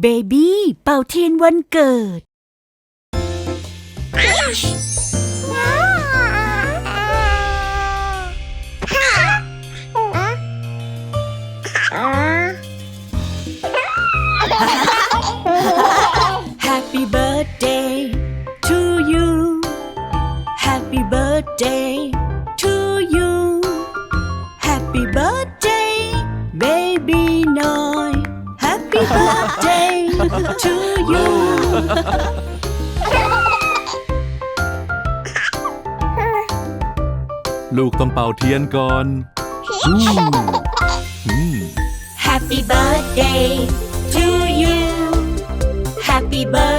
เบบี้เป่าเทียนวันเกิด birthday to you ลูกต้องเป่าเทียนก่อนอืมอืม Happy birthday to you Happy birthday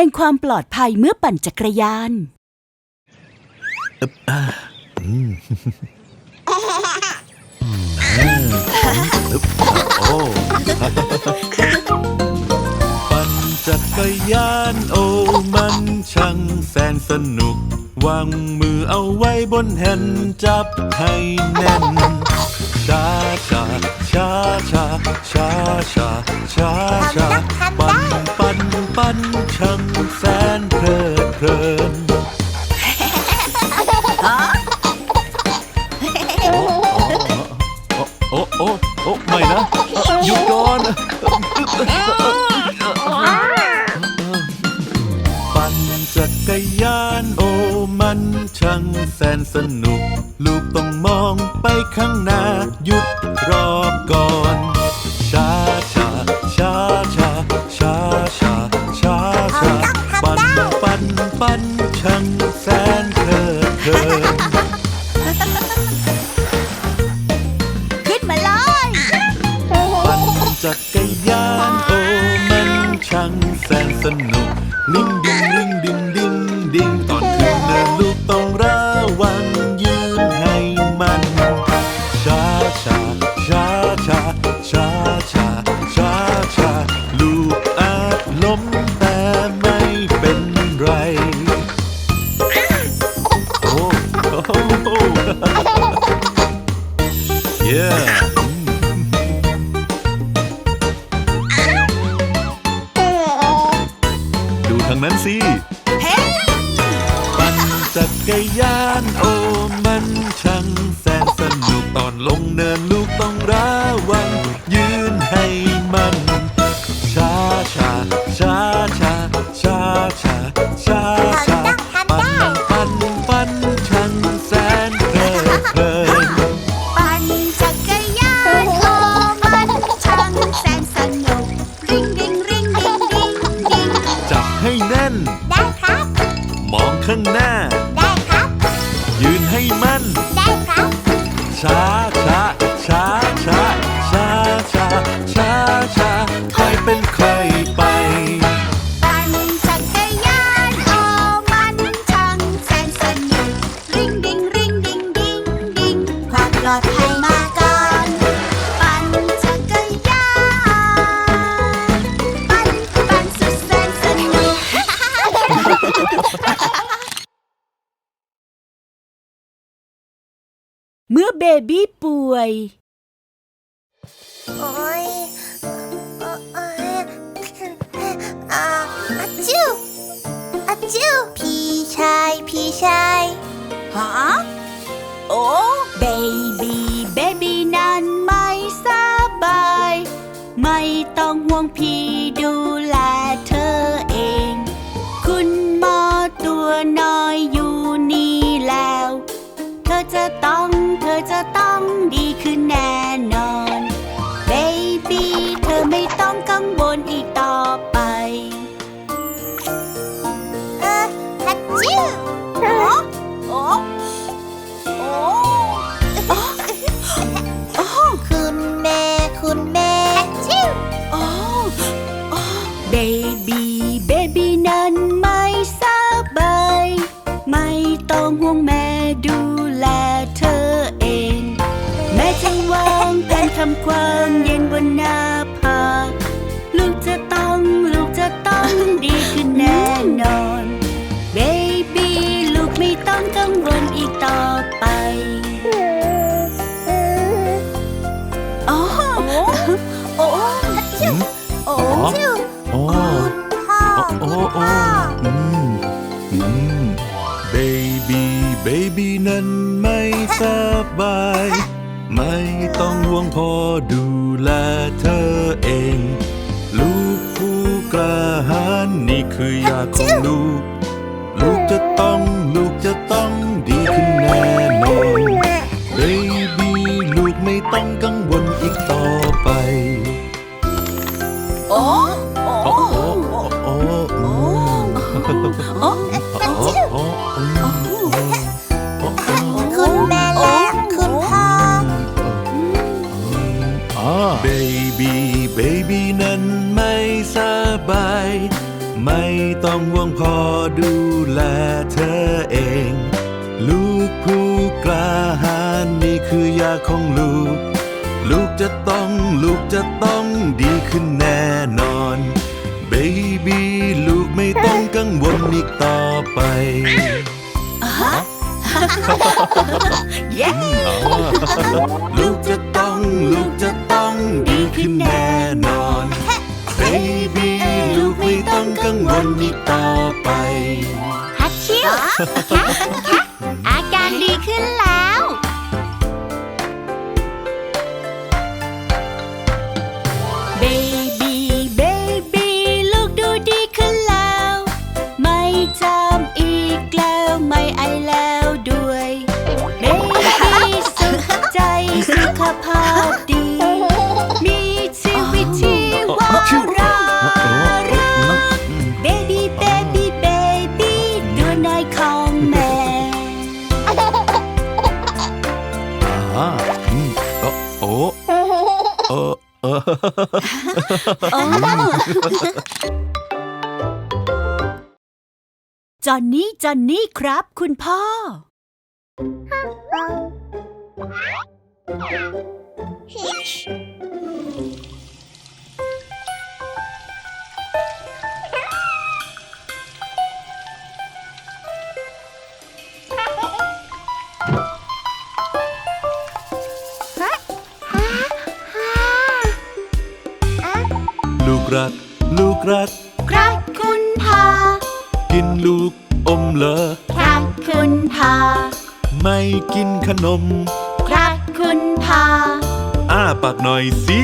เพลงความปลอดภัยเมื่อปั่นจักรยานโอ้ปั่นจักรยานโอ้มันช่างแสนสนุก วางมือเอาไว้บนแฮนด์จับให้แน่น ช้าช้าช้าช้าช้าช้าช้าช้าปั่นปั่น ปั่นช่างแสนเพลิดเพลินโอ้โอ้โอ้ไม่นะหยุดก่อนปั่นจักรยานโอ้มันช่างแสนสนุก ลูกต้องมองไปข้างหน้า หยุดรอก่อน fast. างนั้นสิปั่นจักรยานโอ้มันช่างแสนสนุกตอนลงเนินลูกต้องระวัง บี้ป่วย โอ้ยเอ่อเอ่ออ่าอาจิ้วอาจิ้วพี่ชายพี่ชายฮะโอ้เบบี้เบบี้นั้นไม่สบาย ไม่ต้องห่วงพี่ จะต้องดีขึ้นแน่ ต้องพ่อดูแลเธอเอง ลูกผู้กล้าหาญนี่คือยาของลูก ลูกจะต้องลูกจะต้องดีขึ้นแน่นอนเบบี้ลูกไม่ต้องกังวลอีกต่อไป โอ้ บาย ไม่ต้องห่วงพ่อดูแลเธอเอง ลูกผู้กล้าหาญนี่คือยาของลูก ลูกจะต้องลูกจะต้องดีขึ้นแน่นอนเบบี้ลูกไม่ต้องกังวลอีกต่อไปเย้ลูกจะต้องลูกจะ นี้ต่อไปฮัตชิว จอนนี่ จอนนี่ครับ คุณพ่อ รัก ลูกรัก ครับคุณพ่อ กินลูกอมเหรอครับคุณพ่อ ไม่กินขนม ครับคุณพ่อ อ้าปากหน่อยสิ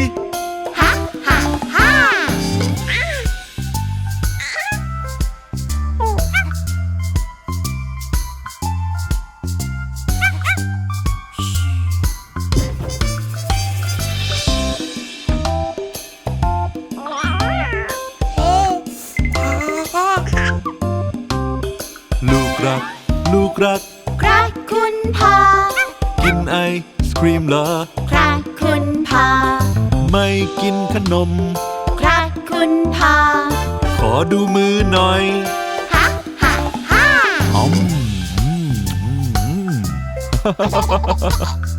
哈哈哈哈哈哈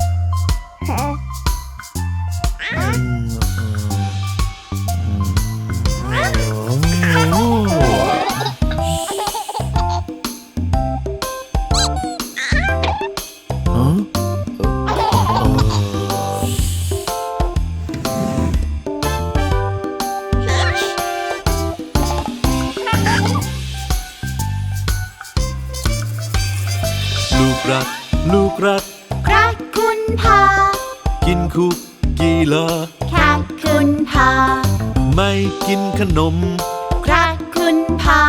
พา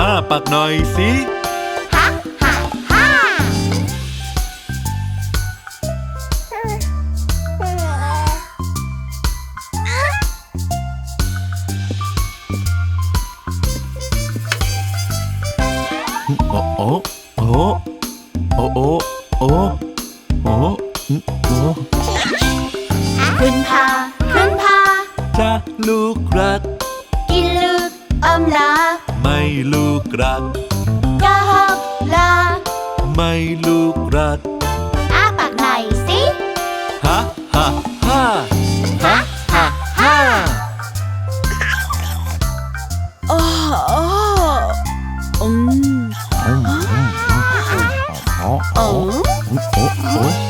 อ้าปากหน่อยสิ 哦。哦哦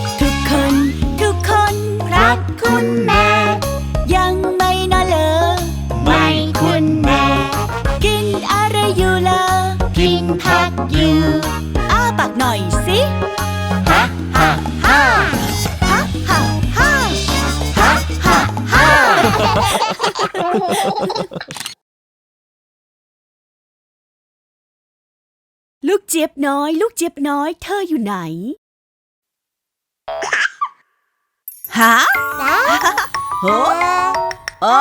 เจี๊ยบน้อย ลูกเจี๊ยบน้อย เธออยู่ไหนฮะโอ้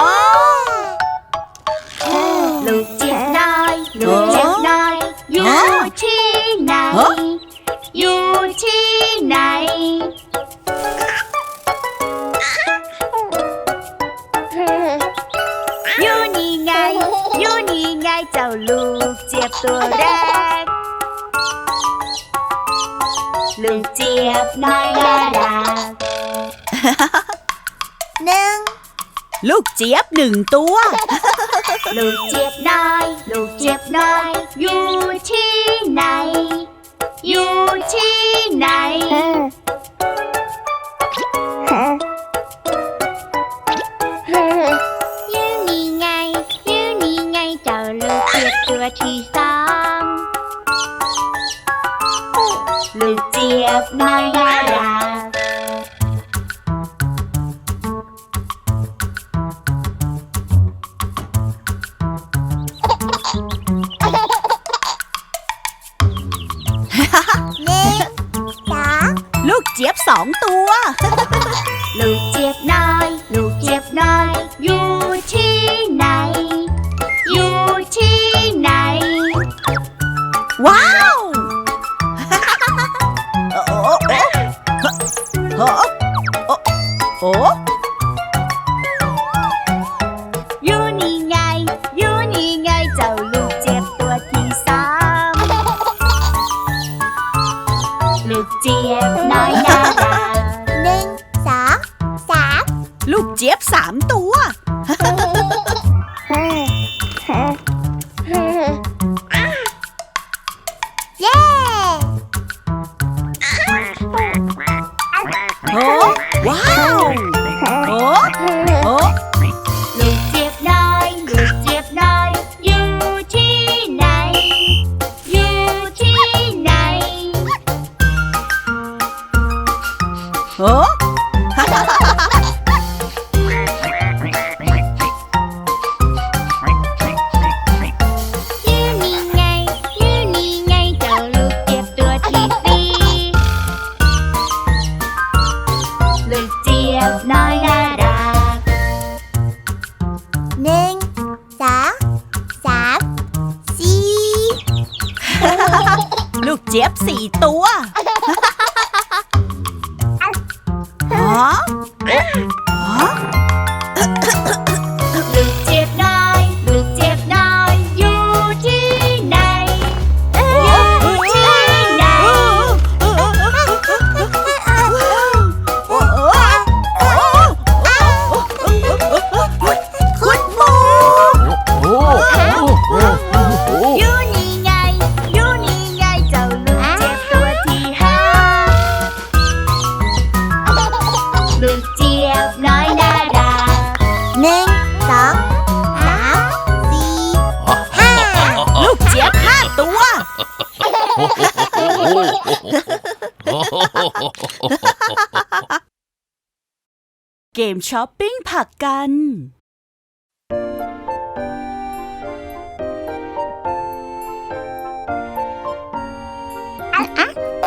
ลูกเจี๊ยบน้อยน่ารักหนึ่งลูกเจี๊ยบหนึ่งตัว ลูกเจี๊ยบน้อย ลูกเจี๊ยบน้อย อยู่ที่ไหน อยู่ที่ไหน อยู่นี่ไงยืนนี่ไง เจ้าลูกเจี๊ยบตัวที่ Hả? Ồ? Ồ? Uni ngay, Uni ngay dầu lục chép tua thì sao? Lục chép nói ra là หนึ่งสองสาม ลูกเจี๊ยบสามตัว 哦。哈哈哈哈哈哈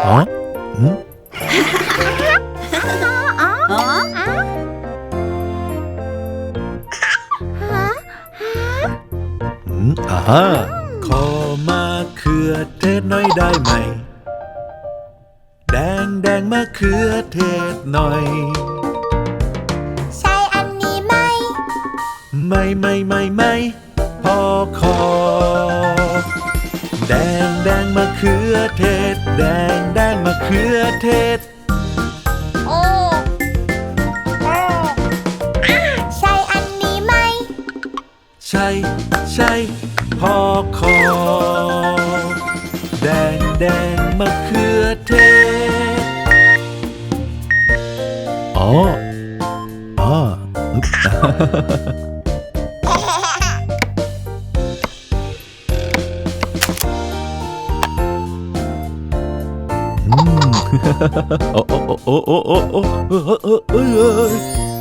อ๋อหืมอ่าฮะขอมาเขือเทศหน่อยได้ไหม แดงแดงมะเขือเทศหน่อย ใช่อันนี้ไหม ไม่ไม่ไม่ไม่ ขือเทศ แดงแดงมะเขือเทศ โอ้ใช่อันนี้ไหม ใช่ใช่พอขอแดงแดงมะเขือเทศ อ๋ออ๋ออึ๊บอื มโอ้โอ้โอ้โอ้โ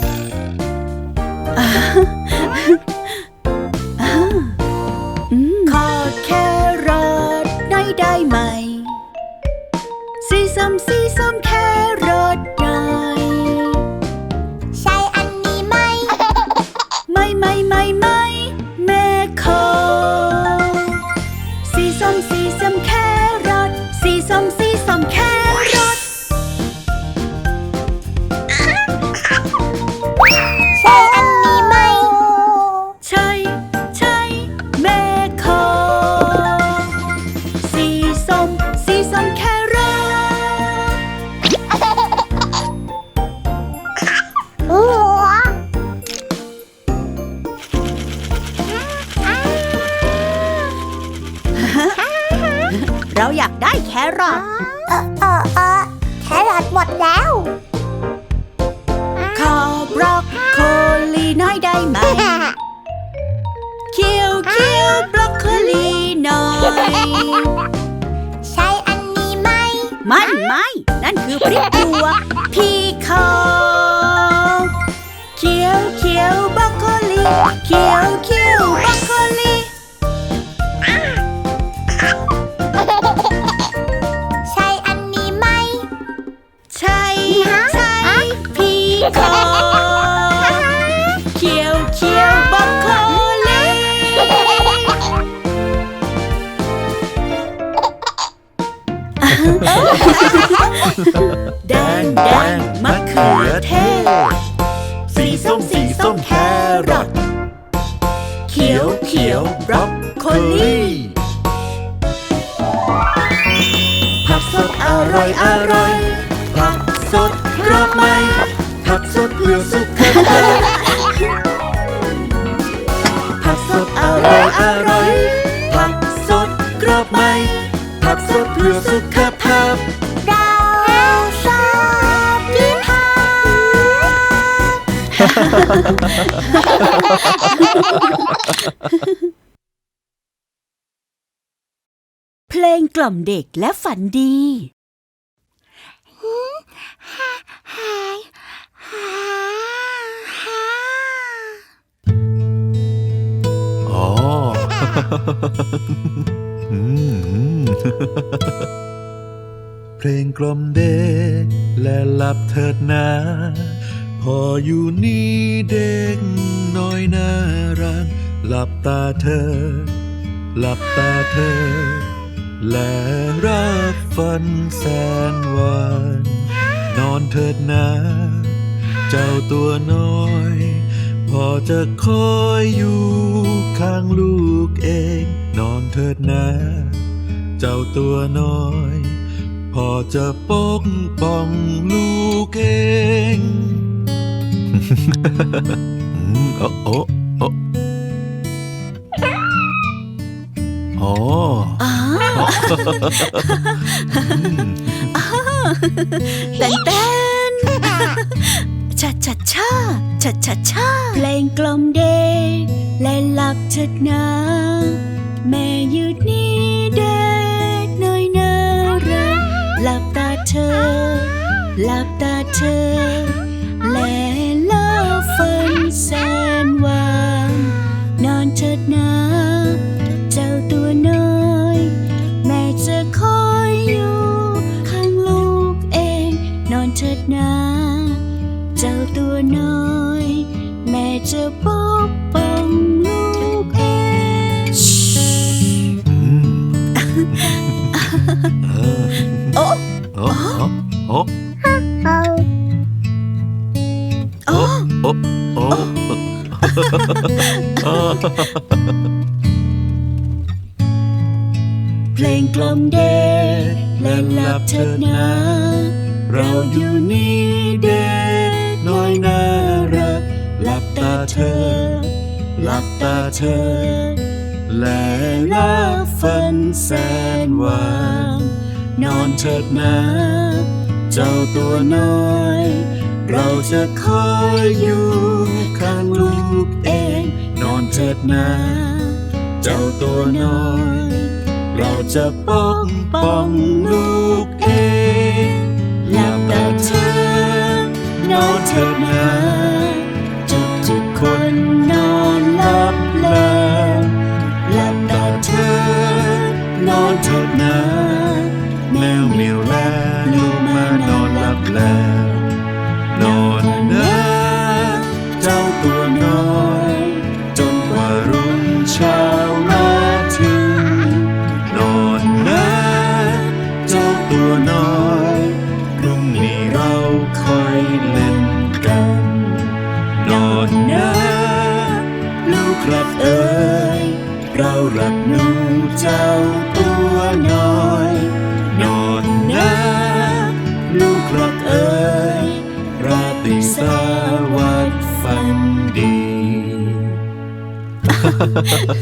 เคี้ยวเคี้ยวบรอกโคลีหน้อย ใช่อันนี้ไหมไม่ไม่นั่นคือพริกหยวกพี่คอเคี้ยวเคี้ยวบรอกโคลีเคี้ยวเคี้ยวบรอกโคลีใช่อันนี้ไหม ใช่ใช่พี่คอ แดงแดงมะเขือเทศ สีส้มสีส้มแครอทเขียวเขียวบรอกโคลีผักสดอร่อยอร่อยผักสดกรอบไหมผักสดเพื่อสุขภาพผักสดอร่อยอร่อยผักสดกรอบไหมผักสดเพื่อสุขภา พเราชอบกินผักเพลงกล่อมเด็กและฝันดี หายหาหาอ๋อ อืม เพลงกลมเด็ก และหลับเถิดนาพออยู่นี่เด็กน้อยน่ารักหลับตาเธอ หลับตาเธอ และรับฝันแสนหวานนอนเถิดนาเจ้าตัวน้อย พอจะคอยอยู่ข้างลูกเอง นอนเถิดนะเจ้าตัวน้อย พอจะปกป้องลูกเองอืมโอ้โอ้โอ้อ๋ออ๋ออืมเต้นเต้นชาชาชาชาชาชาเพลงกลมเดและหลับเถิดนะแม่ยู่นี่เด็กน้อ หลับตาเธอ หลับตาเธอ และละฝันแสนหวานนอนเถิดนะเจ้าตัวน้อย แม่จะคอยอยู่ข้างลูกเอง นอนเถิดนะ เจ้าตัวน้อย แม่จะปก เธอ และรับฝันแสนหวานนอนเถิดนะเจ้าตัวน้อย เราจะคอยอยู่ข้างลูกเอง นอนเถิดนะเจ้าตัวน้อย เราจะปกป้องลูกเองหลับตาเธอนอนเถิดนะ อ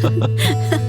呵呵呵